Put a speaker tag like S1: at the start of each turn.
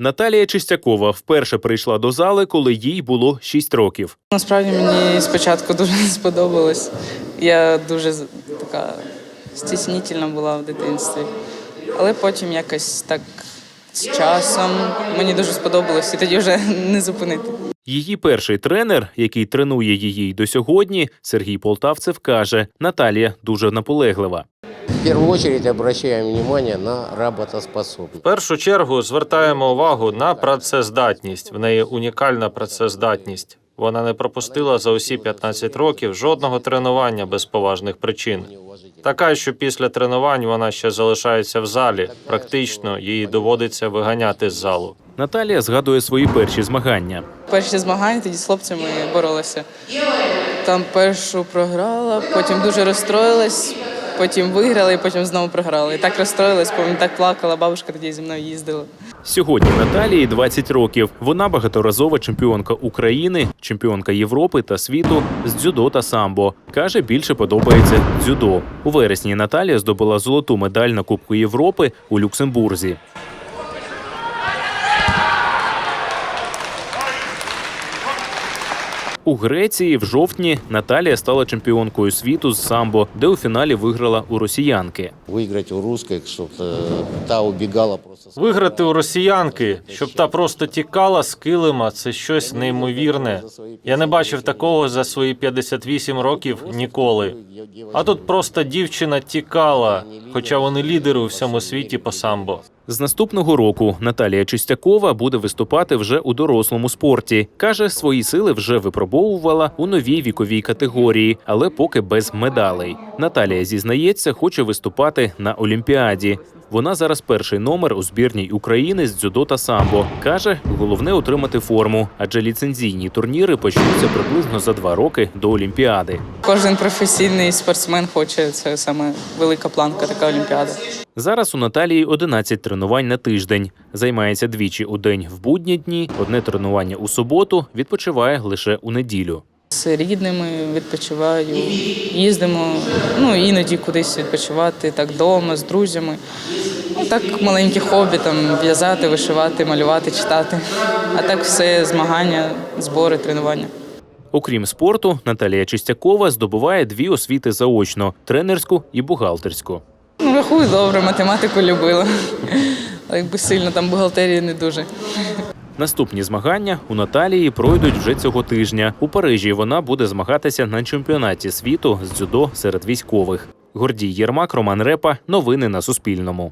S1: Наталія Чистякова вперше прийшла до зали, коли їй було 6 років.
S2: Насправді мені спочатку дуже не сподобалось. Я дуже така стіснительна була в дитинстві. Але потім якось так з часом мені дуже сподобалось, і тоді вже не зупинити.
S1: Її перший тренер, який тренує її до сьогодні, Сергій Полтавцев каже: Наталія дуже наполеглива.
S3: В первую очередь обращаем внимание на работоспособность.
S4: В першу чергу звертаємо увагу на працездатність. В неї унікальна працездатність. Вона не пропустила за усі 15 років жодного тренування без поважних причин. Така, що після тренувань вона ще залишається в залі. Практично їй доводиться виганяти з залу.
S1: Наталія згадує свої перші змагання.
S2: Перші змагання тоді з хлопцями боролася. Там першу програла, потім дуже розстроїлась, потім виграли, і потім знову програли. І так розстроїлась, потім так плакала. Бабушка тоді зі мною їздила.
S1: Сьогодні Наталії 20 років. Вона багаторазова чемпіонка України, чемпіонка Європи та світу з дзюдо та самбо. Каже, більше подобається дзюдо. У вересні Наталія здобула золоту медаль на Кубку Європи у Люксембурзі. У Греції в жовтні Наталія стала чемпіонкою світу з самбо, де у фіналі виграла у росіянки.
S3: Выиграть у русской, чтобы та убегала просто.
S4: Виграти у росіянки, щоб та просто тікала з килима, це щось неймовірне. Я не бачив такого за свої 58 років ніколи. А тут просто дівчина тікала, хоча вони лідери у всьому світі по самбо.
S1: З наступного року Наталія Чистякова буде виступати вже у дорослому спорті. Каже, свої сили вже випробовувала у новій віковій категорії, але поки без медалей. Наталія зізнається, хоче виступати на Олімпіаді. Вона зараз перший номер у збірній України з дзюдо та самбо. каже, головне отримати форму, адже ліцензійні турніри почнуться приблизно за два роки до Олімпіади.
S2: Кожен професійний спортсмен хоче це саме велика планка, така олімпіада.
S1: Зараз у Наталії 11 тренувань на тиждень. Займається двічі у день в будні дні, одне тренування у суботу, відпочиває лише у неділю.
S2: З рідними відпочиваю, їздимо, ну іноді кудись відпочивати, так вдома, з друзями. Ну, так маленькі хобі, там в'язати, вишивати, малювати, читати. А так все змагання, збори, тренування.
S1: Окрім спорту, Наталія Чистякова здобуває дві освіти заочно тренерську і бухгалтерську.
S2: Ну, рахую добре, математику любила. Але якби сильно там бухгалтерії не дуже.
S1: Наступні змагання у Наталії пройдуть вже цього тижня. У Парижі вона буде змагатися на чемпіонаті світу з дзюдо серед військових. Гордій Єрмак, Роман Репа. Новини на Суспільному.